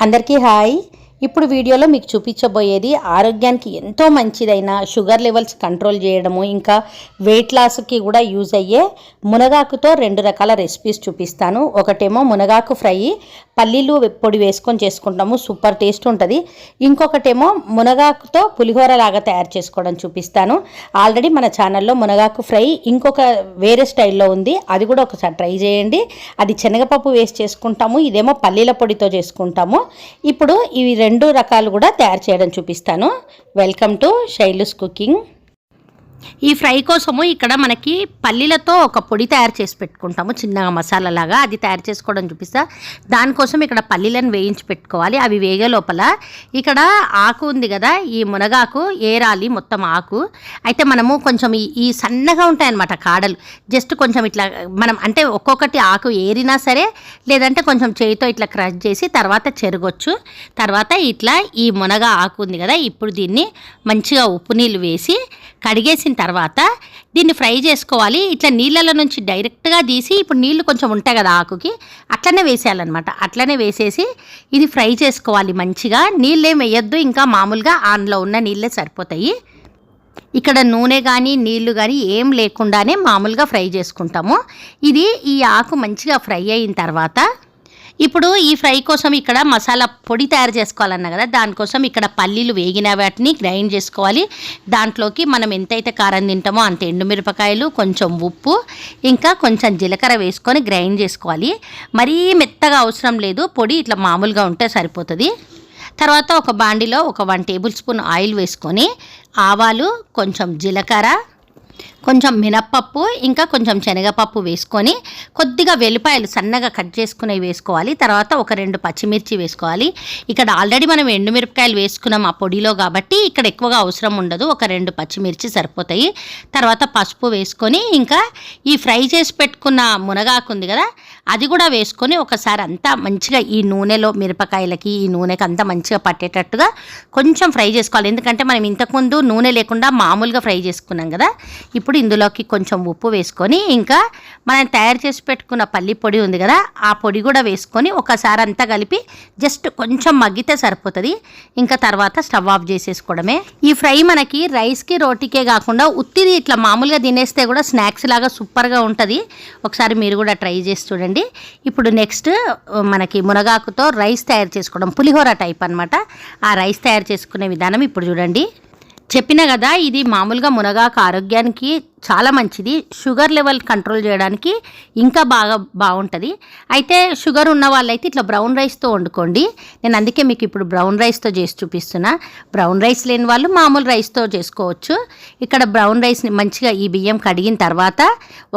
అందరికీ హాయ్ ఇప్పుడు వీడియోలో మీకు చూపించబోయేది ఆరోగ్యానికి ఎంతో మంచిదైన షుగర్ లెవెల్స్ కంట్రోల్ చేయడము ఇంకా వెయిట్ లాస్కి కూడా యూజ్ అయ్యే మునగాకుతో రెండు రకాల రెసిపీస్ చూపిస్తాను. ఒకటేమో మునగాకు ఫ్రై పల్లీలు పొడి వేసుకొని చేసుకుంటాము సూపర్ టేస్ట్ ఉంటుంది. ఇంకొకటేమో మునగాకుతో పులిహోర లాగా తయారు చేసుకోవడం చూపిస్తాను. ఆల్రెడీ మన ఛానల్లో మునగాకు ఫ్రై ఇంకొక వేరే స్టైల్లో ఉంది అది కూడా ఒకసారి ట్రై చేయండి. అది శనగపప్పు వేసి చేసుకుంటాము ఇదేమో పల్లీల పొడితో చేసుకుంటాము. ఇప్పుడు ఇవి రెండు రకాలు కూడా తయారు చేయడం చూపిస్తాను. వెల్కమ్ టు శైలుస్ కుకింగ్ ఈ ఫ్రై కోసము ఇక్కడ మనకి పల్లీలతో ఒక పొడి తయారు చేసి పెట్టుకుంటాము చిన్నగా మసాలా లాగా అది తయారు చేసుకోవడం చూపిస్తా. దానికోసం ఇక్కడ పల్లీలను వేయించి పెట్టుకోవాలి. అవి వేగే లోపల ఇక్కడ ఆకు ఉంది కదా ఈ మునగాకు ఏరాలి మొత్తం ఆకు. అయితే మనము కొంచెం ఈ సన్నగా ఉంటాయన్నమాట కాడలు. జస్ట్ కొంచెం ఇట్లా మనం అంటే ఒక్కొక్కటి ఆకు ఏరినా సరే లేదంటే కొంచెం చేయితో ఇట్లా క్రష్ చేసి తర్వాత చెరగొచ్చు. తర్వాత ఇట్లా ఈ మునగ ఆకు ఉంది కదా ఇప్పుడు దీన్ని మంచిగా ఉప్పు నీళ్ళు వేసి కడిగేసిన తర్వాత తర్వాత దీన్ని ఫ్రై చేసుకోవాలి. ఇట్లా నీళ్ళలో నుంచి డైరెక్ట్గా తీసి ఇప్పుడు నీళ్ళు కొంచెం ఉంటాయి కదా ఆకుకి అట్లనే వేసేయాలన్నమాట. అట్లనే వేసేసి ఇది ఫ్రై చేసుకోవాలి మంచిగా. నీళ్ళేం వేయొద్దు. ఇంకా మామూలుగా ఆన్లో ఉన్న నీళ్ళే సరిపోతాయి. ఇక్కడ నూనె కానీ నీళ్ళు కానీ ఏం లేకుండానే మామూలుగా ఫ్రై చేసుకుంటాము. ఇది ఈ ఆకు మంచిగా ఫ్రై అయిన తర్వాత ఇప్పుడు ఈ ఫ్రై కోసం ఇక్కడ మసాలా పొడి తయారు చేసుకోవాలన్నా కదా దానికోసం ఇక్కడ పల్లీలు వేగిన వాటిని గ్రైండ్ చేసుకోవాలి. దాంట్లోకి మనం ఎంతైతే కారం తింటామో అంత ఎండుమిరపకాయలు కొంచెం ఉప్పు ఇంకా కొంచెం జీలకర్ర వేసుకొని గ్రైండ్ చేసుకోవాలి. మరీ మెత్తగా అవసరం లేదు పొడి ఇట్లా మామూలుగా ఉంటే సరిపోతుంది. తర్వాత ఒక బాండిలో ఒక వన్ టేబుల్ స్పూన్ ఆయిల్ వేసుకొని ఆవాలు కొంచెం జీలకర్ర కొంచెం మినప్పప్పు ఇంకా కొంచెం శనగపప్పు వేసుకొని కొద్దిగా వెల్లిపాయలు సన్నగా కట్ చేసుకునేవి వేసుకోవాలి. తర్వాత ఒక రెండు పచ్చిమిర్చి వేసుకోవాలి. ఇక్కడ ఆల్రెడీ మనం ఎండుమిరపకాయలు వేసుకున్నాం ఆ పొడిలో కాబట్టి ఇక్కడ ఎక్కువగా అవసరం ఉండదు. ఒక రెండు పచ్చిమిర్చి సరిపోతాయి. తర్వాత పసుపు వేసుకొని ఇంకా ఈ ఫ్రై చేసి పెట్టుకున్న మునగాకు ఉంది కదా అది కూడా వేసుకొని ఒకసారి అంతా మంచిగా ఈ నూనెలో మిరపకాయలకి ఈ నూనెకి అంతా మంచిగా పట్టేటట్టుగా కొంచెం ఫ్రై చేసుకోవాలి. ఎందుకంటే మనం ఇంతకుముందు నూనె లేకుండా మామూలుగా ఫ్రై చేసుకున్నాం కదా. ఇప్పుడు ఇందులోకి కొంచెం ఉప్పు వేసుకొని ఇంకా మనం తయారు చేసి పెట్టుకున్న పల్లి పొడి ఉంది కదా ఆ పొడి కూడా వేసుకొని ఒకసారి అంతా కలిపి జస్ట్ కొంచెం మగ్గితే సరిపోతుంది. ఇంకా తర్వాత స్టవ్ ఆఫ్ చేసేసుకోవడమే. ఈ ఫ్రై మనకి రైస్కి రోటీకే కాకుండా ఉత్తిది ఇట్లా మామూలుగా తినేస్తే కూడా స్నాక్స్ లాగా సూపర్గా ఉంటుంది. ఒకసారి మీరు కూడా ట్రై చేసి చూడండి. ఇప్పుడు నెక్స్ట్ మనకి మునగాకుతో రైస్ తయారు చేసుకోవడం పులిహోర టైప్ అన్నమాట. ఆ రైస్ తయారు చేసుకునే విధానం ఇప్పుడు చూడండి. చెప్పిన కదా ఇది మామూలుగా మునగాకు ఆరోగ్యానికి చాలా మంచిది. షుగర్ లెవెల్ కంట్రోల్ చేయడానికి ఇంకా బాగా బాగుంటుంది. అయితే షుగర్ ఉన్న వాళ్ళైతే ఇట్లా బ్రౌన్ రైస్తో వండుకోండి. నేను అందుకే మీకు ఇప్పుడు బ్రౌన్ రైస్తో చేసి చూపిస్తున్నా. బ్రౌన్ రైస్ లేని వాళ్ళు మామూలు రైస్తో చేసుకోవచ్చు. ఇక్కడ బ్రౌన్ రైస్ని మంచిగా ఈ బియ్యం కడిగిన తర్వాత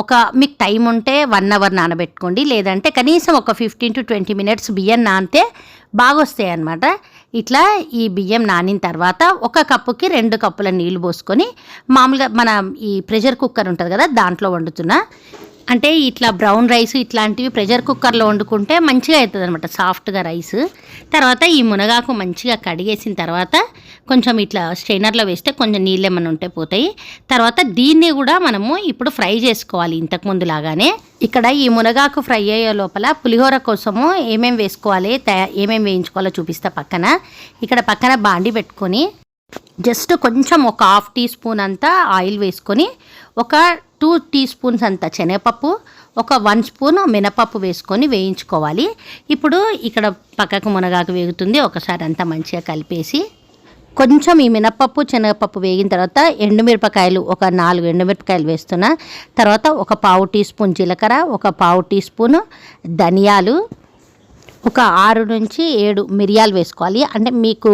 ఒక మీకు టైం ఉంటే వన్ అవర్ నానబెట్టుకోండి. లేదంటే కనీసం ఒక ఫిఫ్టీన్ టు ట్వంటీ మినిట్స్ బియ్యం నానితే బాగా వస్తాయి అన్నమాట. ఇట్లా ఈ బియ్యం నానిన తర్వాత ఒక కప్పుకి రెండు కప్పుల నీళ్ళు పోసుకొని మామూలుగా మన ఈ ప్రెషర్ ప్రెషర్ కుక్కర్ ఉంటుంది కదా దాంట్లో వండుతున్నా. అంటే ఇట్లా బ్రౌన్ రైస్ ఇట్లాంటివి ప్రెషర్ కుక్కర్లో వండుకుంటే మంచిగా అవుతుంది అనమాట సాఫ్ట్గా రైస్. తర్వాత ఈ మునగాకు మంచిగా కడిగేసిన తర్వాత కొంచెం ఇట్లా స్ట్రైనర్లో వేస్తే కొంచెం నీళ్ళు ఏమైనా ఉంటే పోతాయి. తర్వాత దీన్ని కూడా మనము ఇప్పుడు ఫ్రై చేసుకోవాలి ఇంతకుముందు లాగానే. ఇక్కడ ఈ మునగాకు ఫ్రై అయ్యే లోపల పులిహోర కోసము ఏమేమి వేసుకోవాలి తయా ఏమేమి వేయించుకోవాలో చూపిస్తా పక్కన. ఇక్కడ పక్కన బాండి పెట్టుకొని జస్ట్ కొంచెం ఒక హాఫ్ టీ స్పూన్ అంతా ఆయిల్ వేసుకొని ఒక టూ టీ స్పూన్స్ అంత శనగపప్పు ఒక వన్ స్పూన్ మినపప్పు వేసుకొని వేయించుకోవాలి. ఇప్పుడు ఇక్కడ పక్కకు మునగాకు వేగుతుంది ఒకసారి అంతా మంచిగా కలిపేసి. కొంచెం ఈ మినపప్పు శనగపప్పు వేగిన తర్వాత ఎండుమిరపకాయలు ఒక నాలుగు ఎండుమిరపకాయలు వేస్తున్నా. తర్వాత ఒక పావు టీ స్పూన్ జీలకర్ర ఒక పావు టీ స్పూన్ ధనియాలు ఒక ఆరు నుంచి ఏడు మిరియాలు వేసుకోవాలి. అంటే మీకు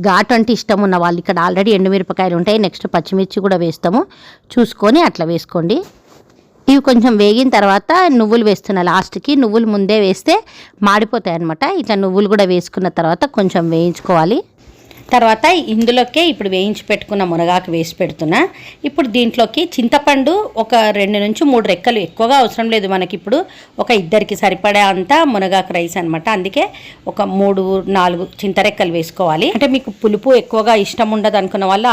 ఘాటు అంటే ఇష్టం ఉన్న వాళ్ళు ఇక్కడ ఆల్రెడీ ఎండుమిరపకాయలు ఉంటాయి. నెక్స్ట్ పచ్చిమిర్చి కూడా వేస్తాము. చూసుకొని అట్లా వేసుకోండి. ఇవి కొంచెం వేగిన తర్వాత నువ్వులు వేస్తున్నా లాస్ట్కి నువ్వులు ముందే వేస్తే మాడిపోతాయి అనమాట ఇట్లా నువ్వులు కూడా వేసుకున్న తర్వాత కొంచెం వేయించుకోవాలి. తర్వాత ఇందులోకే ఇప్పుడు వేయించి పెట్టుకున్న మునగాకు వేసి పెడుతున్నా. ఇప్పుడు దీంట్లోకి చింతపండు ఒక రెండు నుంచి మూడు రెక్కలు ఎక్కువగా అవసరం లేదు మనకి ఇప్పుడు. ఒక ఇద్దరికి సరిపడే అంత మునగాకు రైస్ అనమాట అందుకే ఒక మూడు నాలుగు చింతరెక్కలు వేసుకోవాలి. అంటే మీకు పులుపు ఎక్కువగా ఇష్టం ఉండదు అనుకున్న వల్ల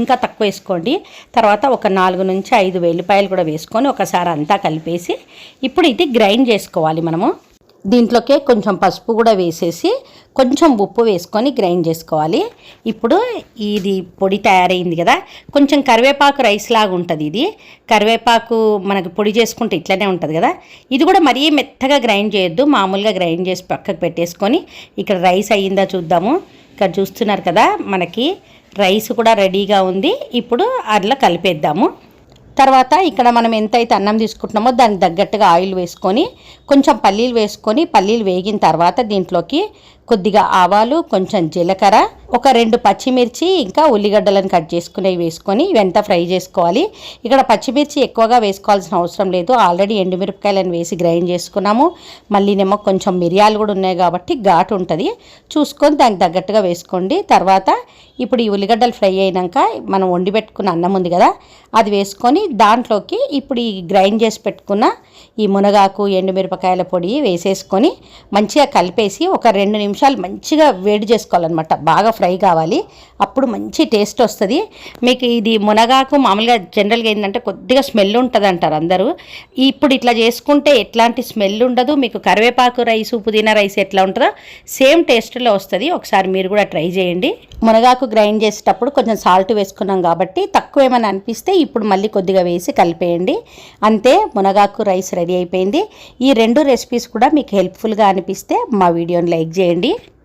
ఇంకా తక్కువ వేసుకోండి. తర్వాత ఒక నాలుగు నుంచి ఐదు వెల్లిపాయలు కూడా వేసుకొని ఒకసారి అంతా కలిపేసి ఇప్పుడు ఇది గ్రైండ్ చేసుకోవాలి మనము. దీంట్లోకే కొంచెం పసుపు కూడా వేసేసి కొంచెం ఉప్పు వేసుకొని గ్రైండ్ చేసుకోవాలి. ఇప్పుడు ఇది పొడి తయారైంది కదా కొంచెం కరివేపాకు రైస్ లాగా ఉంటుంది ఇది. కరివేపాకు మనకు పొడి చేసుకుంటే ఇట్లనే ఉంటుంది కదా. ఇది కూడా మరీ మెత్తగా గ్రైండ్ చేయొద్దు మామూలుగా గ్రైండ్ చేసి పక్కకు పెట్టేసుకొని ఇక్కడ రైస్ అయ్యిందా చూద్దాము. ఇక్కడ చూస్తున్నారు కదా మనకి రైస్ కూడా రెడీగా ఉంది. ఇప్పుడు అందులో కలిపేద్దాము. తర్వాత ఇక్కడ మనం ఎంతైతే అన్నం తీసుకుంటున్నామో దానికి తగ్గట్టుగా ఆయిల్ వేసుకొని కొంచెం పల్లీలు వేసుకొని పల్లీలు వేగిన తర్వాత దీంట్లోకి కొద్దిగా ఆవాలు కొంచెం జీలకర్ర ఒక రెండు పచ్చిమిర్చి ఇంకా ఉల్లిగడ్డలను కట్ చేసుకునేవి వేసుకొని ఇవంతా ఫ్రై చేసుకోవాలి. ఇక్కడ పచ్చిమిర్చి ఎక్కువగా వేసుకోవాల్సిన అవసరం లేదు. ఆల్రెడీ ఎండుమిరపకాయలను వేసి గ్రైండ్ చేసుకున్నాము. మళ్ళీనేమో కొంచెం మిరియాలు కూడా ఉన్నాయి కాబట్టి ఘాటు ఉంటుంది. చూసుకొని దానికి తగ్గట్టుగా వేసుకోండి. తర్వాత ఇప్పుడు ఈ ఉల్లిగడ్డలు ఫ్రై అయినాక మనం వండి పెట్టుకున్న అన్నం ఉంది కదా అది వేసుకొని దాంట్లోకి ఇప్పుడు ఈ గ్రైండ్ చేసి పెట్టుకున్న ఈ మునగాకు ఎండుమిరపకాయల పొడి వేసేసుకొని మంచిగా కలిపేసి ఒక రెండు నిమిషాలు మంచిగా వేడి చేసుకోవాలన్నమాట. బాగా ఫ్రై కావాలి. అప్పుడు మంచి టేస్ట్ వస్తుంది. మీకు ఇది మునగాకు మామూలుగా జనరల్గా ఏంటంటే కొద్దిగా స్మెల్ ఉంటుంది అంటారు అందరూ. ఇప్పుడు ఇట్లా చేసుకుంటే ఎట్లాంటి స్మెల్ ఉండదు. మీకు కరివేపాకు రైస్ పుదీనా రైస్ ఎట్లా ఉంటుందో సేమ్ టేస్ట్లో వస్తుంది. ఒకసారి మీరు కూడా ట్రై చేయండి. మునగాకు గ్రైండ్ చేసేటప్పుడు కొంచెం సాల్ట్ వేసుకున్నాం కాబట్టి తక్కువ ఏమైనా అనిపిస్తే ఇప్పుడు మళ్ళీ కొద్దిగా వేసి కలిపేయండి. అంతే మునగాకు రైస్ రెడీ అయిపోయింది. ఈ రెండు రెసిపీస్ కూడా మీకు హెల్ప్ఫుల్గా అనిపిస్తే మా వీడియోని లైక్ చేయండి. చేయండి